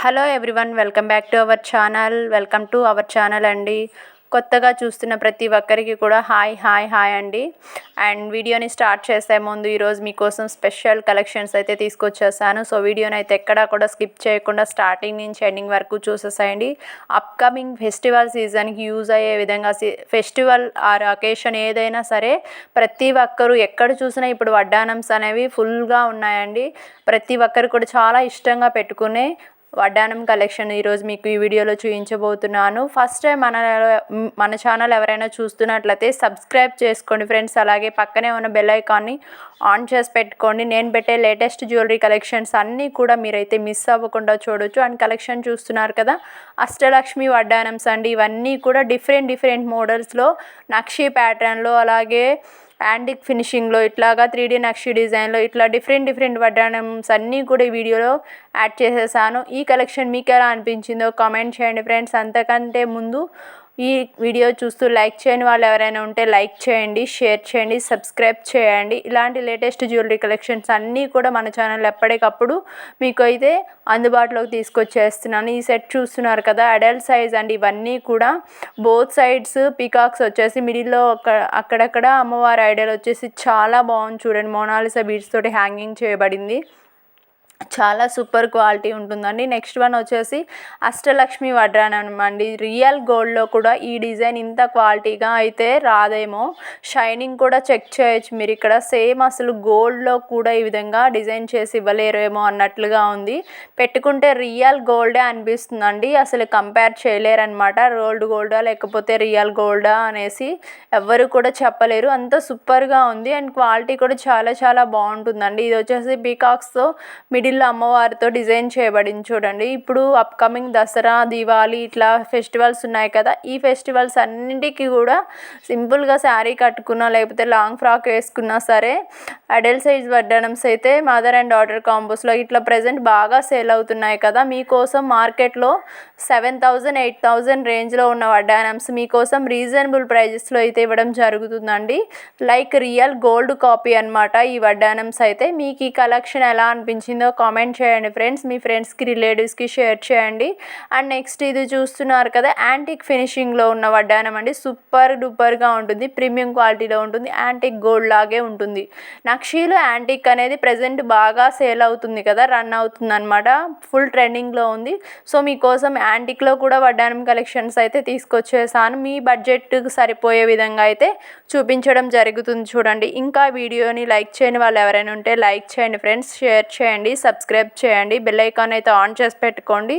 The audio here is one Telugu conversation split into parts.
Hello everyone welcome back to our channel. Welcome to our channel అండి. కొత్తగా చూస్తున్న ప్రతి ఒక్కరికి కూడా హాయ్ హాయ్ హాయ్ అండి. అండ్ వీడియోని స్టార్ట్ చేసే ముందు ఈరోజు మీకోసం స్పెషల్ కలెక్షన్స్ అయితే తీసుకొచ్చేసాను. సో వీడియోని అయితే ఎక్కడా కూడా స్కిప్ చేయకుండా స్టార్టింగ్ నుంచి ఎండింగ్ వరకు చూసేసాయండి. అప్కమింగ్ ఫెస్టివల్ సీజన్కి యూజ్ అయ్యే విధంగా ఫెస్టివల్ ఆర్ అకేషన్ ఏదైనా సరే ప్రతి ఒక్కరు ఎక్కడ చూసినా ఇప్పుడు వడ్డానమ్స్ అనేవి ఫుల్గా ఉన్నాయండి. ప్రతి ఒక్కరు కూడా చాలా ఇష్టంగా పెట్టుకునే వడ్డానం కలెక్షన్ ఈరోజు మీకు ఈ వీడియోలో చూపించబోతున్నాను. ఫస్ట్ టైం మన మన ఛానల్ ఎవరైనా చూస్తున్నట్లయితే సబ్స్క్రైబ్ చేసుకోండి ఫ్రెండ్స్ అలాగే పక్కనే ఉన్న బెల్ ఐకాన్ని ఆన్ చేసి పెట్టుకోండి. నేను పెట్టే లేటెస్ట్ జ్యువెలరీ కలెక్షన్స్ అన్నీ కూడా మీరైతే మిస్ అవ్వకుండా చూడొచ్చు. అండ్ కలెక్షన్ చూస్తున్నారు కదా అష్టలక్ష్మి వడ్డానమ్స్ అండి. ఇవన్నీ కూడా డిఫరెంట్ డిఫరెంట్ మోడల్స్లో నక్షి ప్యాటర్న్లో అలాగే యాంటిక్ ఫినిషింగ్లో ఇట్లాగా త్రీ డీ నక్షి డిజైన్లో ఇట్లా డిఫరెంట్ డిఫరెంట్ వడ్డానమ్స్ అన్నీ కూడా ఈ వీడియోలో యాడ్ చేసేసాను. ఈ కలెక్షన్ మీకు ఎలా అనిపించిందో కామెంట్ చేయండి ఫ్రెండ్స్ అంతకంటే ముందు ఈ వీడియో చూస్తూ లైక్ చేయని వాళ్ళు ఎవరైనా ఉంటే లైక్ చేయండి షేర్ చేయండి సబ్స్క్రైబ్ చేయండి. ఇలాంటి లేటెస్ట్ జ్యువెలరీ కలెక్షన్స్ అన్నీ కూడా మన ఛానల్ ఎప్పటికప్పుడు మీకు అయితే అందుబాటులోకి తీసుకొచ్చేస్తున్నాను. ఈ సెట్ చూస్తున్నారు కదా అడల్ట్ సైజ్ అండ్ ఇవన్నీ కూడా బోత్ సైడ్స్ పీకాక్స్ వచ్చేసి మిడిల్లో అక్కడక్కడ అమ్మవారి ఐడియల్ వచ్చేసి చాలా బాగుంది చూడండి. మోనాలిసా బీడ్స్ తోటి హ్యాంగింగ్ చేయబడింది. చాలా సూపర్ క్వాలిటీ ఉంటుందండి. నెక్స్ట్ వన్ వచ్చేసి అష్టలక్ష్మి వడ్రానం అండి రియల్ గోల్డ్లో కూడా ఈ డిజైన్ ఇంత క్వాలిటీగా అయితే రాదేమో. షైనింగ్ కూడా చెక్ చేయొచ్చు మీరు. ఇక్కడ సేమ్ అసలు గోల్డ్లో కూడా ఈ విధంగా డిజైన్ చేసి ఇవ్వలేరేమో అన్నట్లుగా ఉంది. పెట్టుకుంటే రియల్ గోల్డే అనిపిస్తుందండి. అసలు కంపేర్ చేయలేరనమాట రోల్డ్ గోల్డా లేకపోతే రియల్ గోల్డా అనేసి ఎవ్వరు కూడా చెప్పలేరు. అంత సూపర్గా ఉంది. అండ్ క్వాలిటీ కూడా చాలా చాలా బాగుంటుందండి. ఇది వచ్చేసి పీకాక్స్తో మిడి మిడిల్లో అమ్మవారితో డిజైన్ చేయబడింది చూడండి. ఇప్పుడు అప్కమింగ్ దసరా దివాళీ ఇట్లా ఫెస్టివల్స్ ఉన్నాయి కదా ఈ ఫెస్టివల్స్ అన్నింటికి కూడా సింపుల్గా శారీ కట్టుకున్నా లేకపోతే లాంగ్ ఫ్రాక్ వేసుకున్నా సరే అడల్ట్ సైజ్ వడ్డనమ్స్ అయితే మదర్ అండ్ డాటర్ కాంబోస్లో ఇట్లా ప్రజెంట్ బాగా సేల్ అవుతున్నాయి కదా. మీకోసం మార్కెట్లో సెవెన్ థౌజండ్ ఎయిట్ థౌజండ్ రేంజ్లో ఉన్న వడ్డానమ్స్ మీకోసం రీజనబుల్ ప్రైజెస్లో అయితే ఇవ్వడం జరుగుతుందండి. లైక్ రియల్ గోల్డ్ కాపీ అనమాట ఈ వడ్డానమ్స్ అయితే. మీకు ఈ కలెక్షన్ ఎలా అనిపించిందో కామెంట్ చేయండి ఫ్రెండ్స్ మీ ఫ్రెండ్స్కి రిలేటివ్స్కి షేర్ చేయండి. అండ్ నెక్స్ట్ ఇది చూస్తున్నారు కదా యాంటిక్ ఫినిషింగ్లో ఉన్న వడ్డానం అండి. సూపర్ డూపర్గా ఉంటుంది ప్రీమియం క్వాలిటీలో ఉంటుంది యాంటిక్ గోల్డ్ లాగే ఉంటుంది. నక్షీలు యాంటిక్ అనేది ప్రజెంట్ బాగా సేల్ అవుతుంది కదా రన్ అవుతుంది అనమాట ఫుల్ ట్రెండింగ్లో ఉంది. సో మీకోసం యాంటిక్లో కూడా వడ్డానం కలెక్షన్స్ అయితే తీసుకొచ్చేసాను. మీ బడ్జెట్కి సరిపోయే విధంగా అయితే చూపించడం జరుగుతుంది చూడండి. ఇంకా వీడియోని లైక్ చేయని వాళ్ళు ఎవరైనా ఉంటే లైక్ చేయండి ఫ్రెండ్స్ షేర్ చేయండి సబ్స్క్రైబ్ చేయండి. బెల్ ఐకాన్ అయితే ఆన్ చేసి పెట్టుకోండి.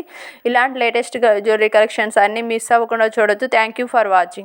ఇలాంటి లేటెస్ట్ జ్యువెలరీ కలెక్షన్స్ అన్నీ మిస్ అవ్వకుండా చూడొచ్చు థ్యాంక్ యూ ఫర్ వాచింగ్